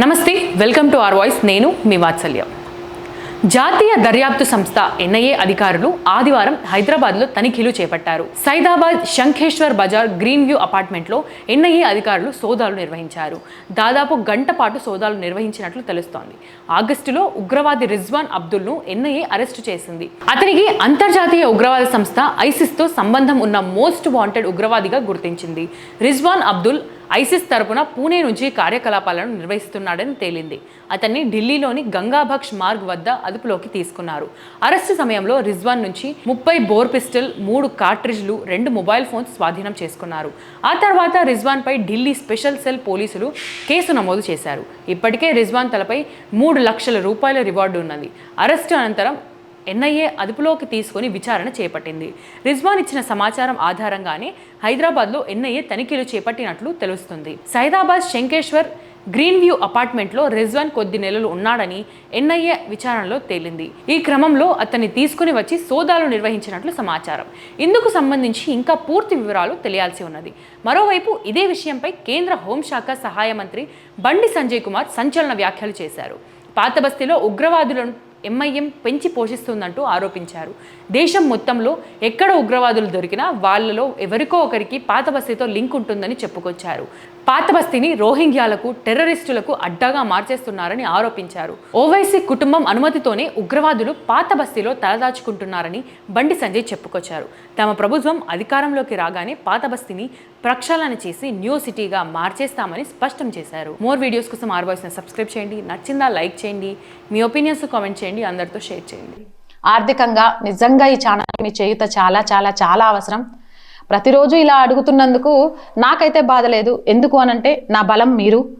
నమస్తే welcome to are voice. నేను మీ వాత్సల్యం. జాతీయ దర్యాప్తు సంస్థ ఎన్ఐఏ అధికారులు ఆదివారం హైదరాబాద్లో తనిఖీలు చేపట్టారు. సైదాబాద్ శంఖేశ్వర్ బజార్ గ్రీన్ వ్యూ అపార్ట్మెంట్లో ఎన్ఐఏ అధికారులు సోదాలు నిర్వహించారు. దాదాపు గంట పాటు సోదాలు నిర్వహించినట్లు తెలుస్తోంది. ఆగస్టులో ఉగ్రవాది రిజ్వాన్ అబ్దుల్ను ఎన్ఐఏ అరెస్టు చేసింది. అతనికి అంతర్జాతీయ ఉగ్రవాద సంస్థ ఐసిస్తో సంబంధం ఉన్న మోస్ట్ వాంటెడ్ ఉగ్రవాదిగా గుర్తించింది. రిజ్వాన్ అబ్దుల్ ఐసిస్ తరపున పూణే నుంచి కార్యకలాపాలను నిర్వహిస్తున్నాడని తేలింది. అతన్ని ఢిల్లీలోని గంగాభక్ష్ మార్గ్ వద్ద అదుపులోకి తీసుకున్నారు. అరెస్టు సమయంలో రిజ్వాన్ నుంచి ముప్పై బోర్ పిస్టల్ మూడు కార్ట్రిడ్జ్లు రెండు మొబైల్ ఫోన్స్ స్వాధీనం చేసుకున్నారు. ఆ తర్వాత రిజ్వాన్పై ఢిల్లీ స్పెషల్ సెల్ పోలీసులు కేసు నమోదు చేశారు. ఇప్పటికే రిజ్వాన్ తలపై మూడు లక్షల రూపాయల రివార్డు ఉన్నది. అరెస్టు అనంతరం ఎన్ఐఏ అదుపులోకి తీసుకుని విచారణ చేపట్టింది. రిజ్వాన్ ఇచ్చిన సమాచారం ఆధారంగానే హైదరాబాద్లో ఎన్ఐఏ తనిఖీలు చేపట్టినట్లు తెలుస్తుంది. సైదాబాద్ శంకేశ్వర్ గ్రీన్ వ్యూ అపార్ట్మెంట్లో రిజ్వాన్ కొద్ది నెలలు ఉన్నాడని ఎన్ఐఏ విచారణలో తేలింది. ఈ క్రమంలో అతన్ని తీసుకుని వచ్చి సోదాలు నిర్వహించినట్లు సమాచారం. ఇందుకు సంబంధించి ఇంకా పూర్తి వివరాలు తెలియాల్సి ఉన్నది. మరోవైపు ఇదే విషయంపై కేంద్ర హోంశాఖ సహాయ మంత్రి బండి సంజయ్ కుమార్ సంచలన వ్యాఖ్యలు చేశారు. పాత బస్తీలో ఉగ్రవాదులను ఎంఐఎం పెంచి పోషిస్తుందంటూ ఆరోపించారు. దేశం మొత్తంలో ఎక్కడ ఉగ్రవాదులు దొరికినా వాళ్ళలో ఎవరికో ఒకరికి పాత బస్తీతో లింక్ ఉంటుందని చెప్పుకొచ్చారు. పాత బస్తీని రోహింగ్యాలకు టెర్రరిస్టులకు అడ్డాగా మార్చేస్తున్నారని ఆరోపించారు. ఓవైసీ కుటుంబం అనుమతితోనే ఉగ్రవాదులు పాత బస్తీలో తలదాచుకుంటున్నారని బండి సంజయ్ చెప్పుకొచ్చారు. తమ ప్రభుత్వం అధికారంలోకి రాగానే పాత బస్తీని ప్రక్షాళన చేసి న్యూ సిటీగా మార్చేస్తామని స్పష్టం చేశారు. మోర్ వీడియోస్ కోసం ఆర్వాయిస్ని సబ్స్క్రైబ్ చేయండి. నచ్చిందా లైక్ చేయండి. మీ ఒపీనియన్స్ కామెంట్ చేయండి. అందరితో షేర్ చేయండి. ఆర్థికంగా నిజంగా ఈ ఛానల్ మీ చేయుత చాలా చాలా చాలా అవసరం. ప్రతిరోజు ఇలా అడుగుతున్నందుకు నాకైతే బాధ లేదు. ఎందుకు అనంటే నా బలం మీరు.